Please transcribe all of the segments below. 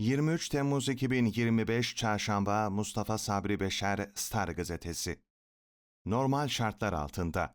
23 Temmuz 2025 Çarşamba Mustafa Sabri Beşer Star Gazetesi Normal şartlar altında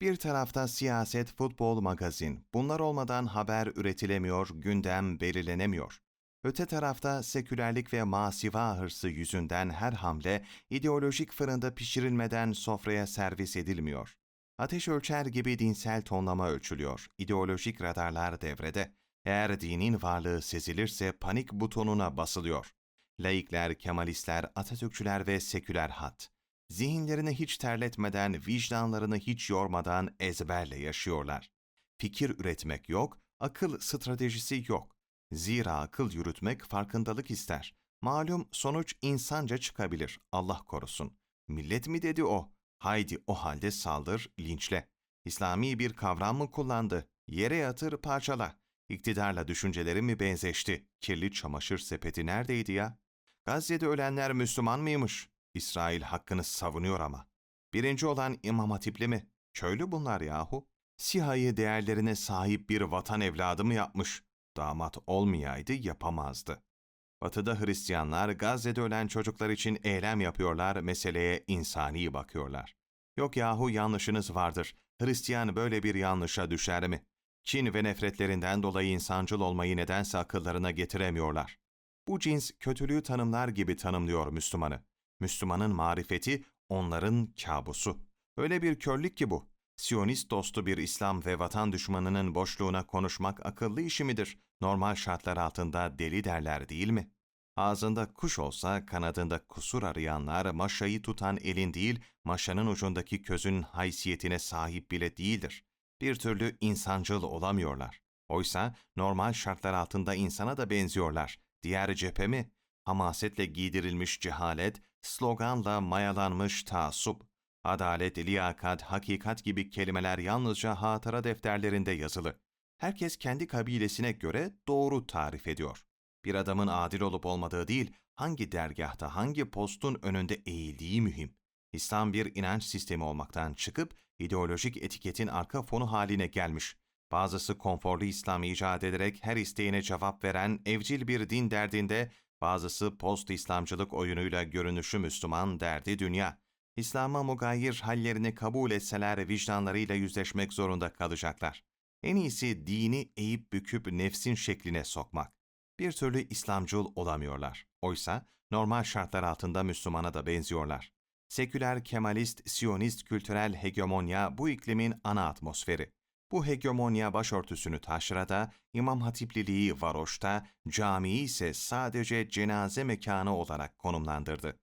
Bir tarafta siyaset, futbol, magazin. Bunlar olmadan haber üretilemiyor, gündem belirlenemiyor. Öte tarafta sekülerlik ve masiva hırsı yüzünden her hamle ideolojik fırında pişirilmeden sofraya servis edilmiyor. Ateş ölçer gibi dinsel tonlama ölçülüyor. İdeolojik radarlar devrede. Eğer dinin varlığı sezilirse panik butonuna basılıyor. Laikler, Kemalistler, Atatürkçüler ve seküler hat. Zihinlerini hiç terletmeden, vicdanlarını hiç yormadan ezberle yaşıyorlar. Fikir üretmek yok, akıl stratejisi yok. Zira akıl yürütmek farkındalık ister. Malum sonuç insanca çıkabilir, Allah korusun. Millet mi dedi o? Haydi o halde saldır, linçle. İslami bir kavram mı kullandı? Yere yatır, parçala. İktidarla düşünceleri mi benzeşti? Kirli çamaşır sepeti neredeydi ya? Gazze'de ölenler Müslüman mıymış? İsrail hakkını savunuyor ama. Birinci olan İmam Hatipli mi? Köylü bunlar yahu. Sihayı değerlerine sahip bir vatan evladı mı yapmış? Damat olmayaydı yapamazdı. Batı'da Hristiyanlar Gazze'de ölen çocuklar için eylem yapıyorlar, meseleye insani bakıyorlar. Yok yahu yanlışınız vardır. Hristiyan böyle bir yanlışa düşer mi? Kin ve nefretlerinden dolayı insancıl olmayı nedense akıllarına getiremiyorlar. Bu cins kötülüğü tanımlar gibi tanımlıyor Müslümanı. Müslümanın marifeti onların kabusu. Öyle bir körlük ki bu. Siyonist dostu bir İslam ve vatan düşmanının boşluğuna konuşmak akıllı işi midir? Normal şartlar altında deli derler değil mi? Ağzında kuş olsa kanadında kusur arayanlar maşayı tutan elin değil, maşanın ucundaki közün haysiyetine sahip bile değildir. Bir türlü insancıl olamıyorlar. Oysa normal şartlar altında insana da benziyorlar. Diğer cephe mi? Hamasetle giydirilmiş cehalet, sloganla mayalanmış taassup. Adalet, liyakat, hakikat gibi kelimeler yalnızca hatıra defterlerinde yazılı. Herkes kendi kabilesine göre doğru tarif ediyor. Bir adamın adil olup olmadığı değil, hangi dergahta, hangi postun önünde eğildiği mühim. İslam bir inanç sistemi olmaktan çıkıp ideolojik etiketin arka fonu haline gelmiş. Bazısı konforlu İslam icat ederek her isteğine cevap veren evcil bir din derdinde, bazısı post-İslamcılık oyunuyla görünüşü Müslüman derdi dünya. İslam'a mugayir hallerini kabul etseler vicdanlarıyla yüzleşmek zorunda kalacaklar. En iyisi dini eğip büküp nefsin şekline sokmak. Bir türlü İslamcıl olamıyorlar. Oysa normal şartlar altında Müslümana da benziyorlar. Seküler, kemalist, siyonist kültürel hegemonya bu iklimin ana atmosferi. Bu hegemonya başörtüsünü taşrada, İmam Hatipliliği varoşta, camiyi ise sadece cenaze mekanı olarak konumlandırdı.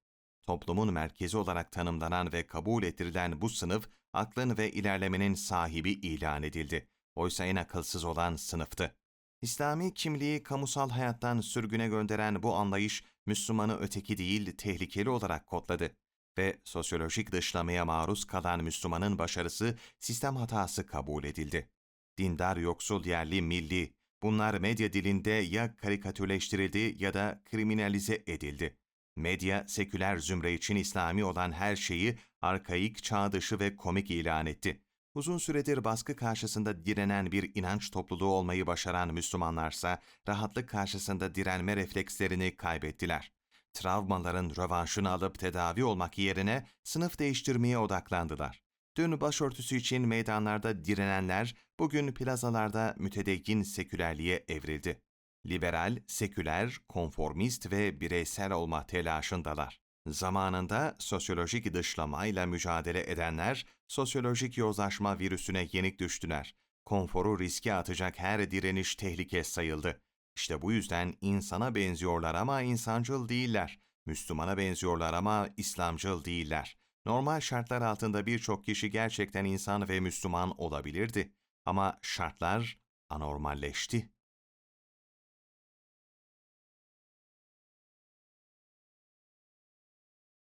Toplumun merkezi olarak tanımlanan ve kabul ettirilen bu sınıf, aklın ve ilerlemenin sahibi ilan edildi. Oysa en akılsız olan sınıftı. İslami kimliği kamusal hayattan sürgüne gönderen bu anlayış, Müslümanı öteki değil, tehlikeli olarak kodladı ve sosyolojik dışlamaya maruz kalan Müslümanın başarısı sistem hatası kabul edildi. Dindar yoksul yerli milli, bunlar medya dilinde ya karikatürleştirildi ya da kriminalize edildi. Medya, seküler zümre için İslami olan her şeyi arkaik, çağ dışı ve komik ilan etti. Uzun süredir baskı karşısında direnen bir inanç topluluğu olmayı başaran Müslümanlarsa rahatlık karşısında direnme reflekslerini kaybettiler. Travmaların rövanşını alıp tedavi olmak yerine sınıf değiştirmeye odaklandılar. Dün başörtüsü için meydanlarda direnenler bugün plazalarda mütedeyyin sekülerliğe evrildi. Liberal, seküler, konformist ve bireysel olma telaşındalar. Zamanında sosyolojik dışlamayla mücadele edenler, sosyolojik yozlaşma virüsüne yenik düştüler. Konforu riske atacak her direniş tehlike sayıldı. İşte bu yüzden insana benziyorlar ama insancıl değiller. Müslümana benziyorlar ama İslamcıl değiller. Normal şartlar altında birçok kişi gerçekten insan ve Müslüman olabilirdi. Ama şartlar anormalleşti.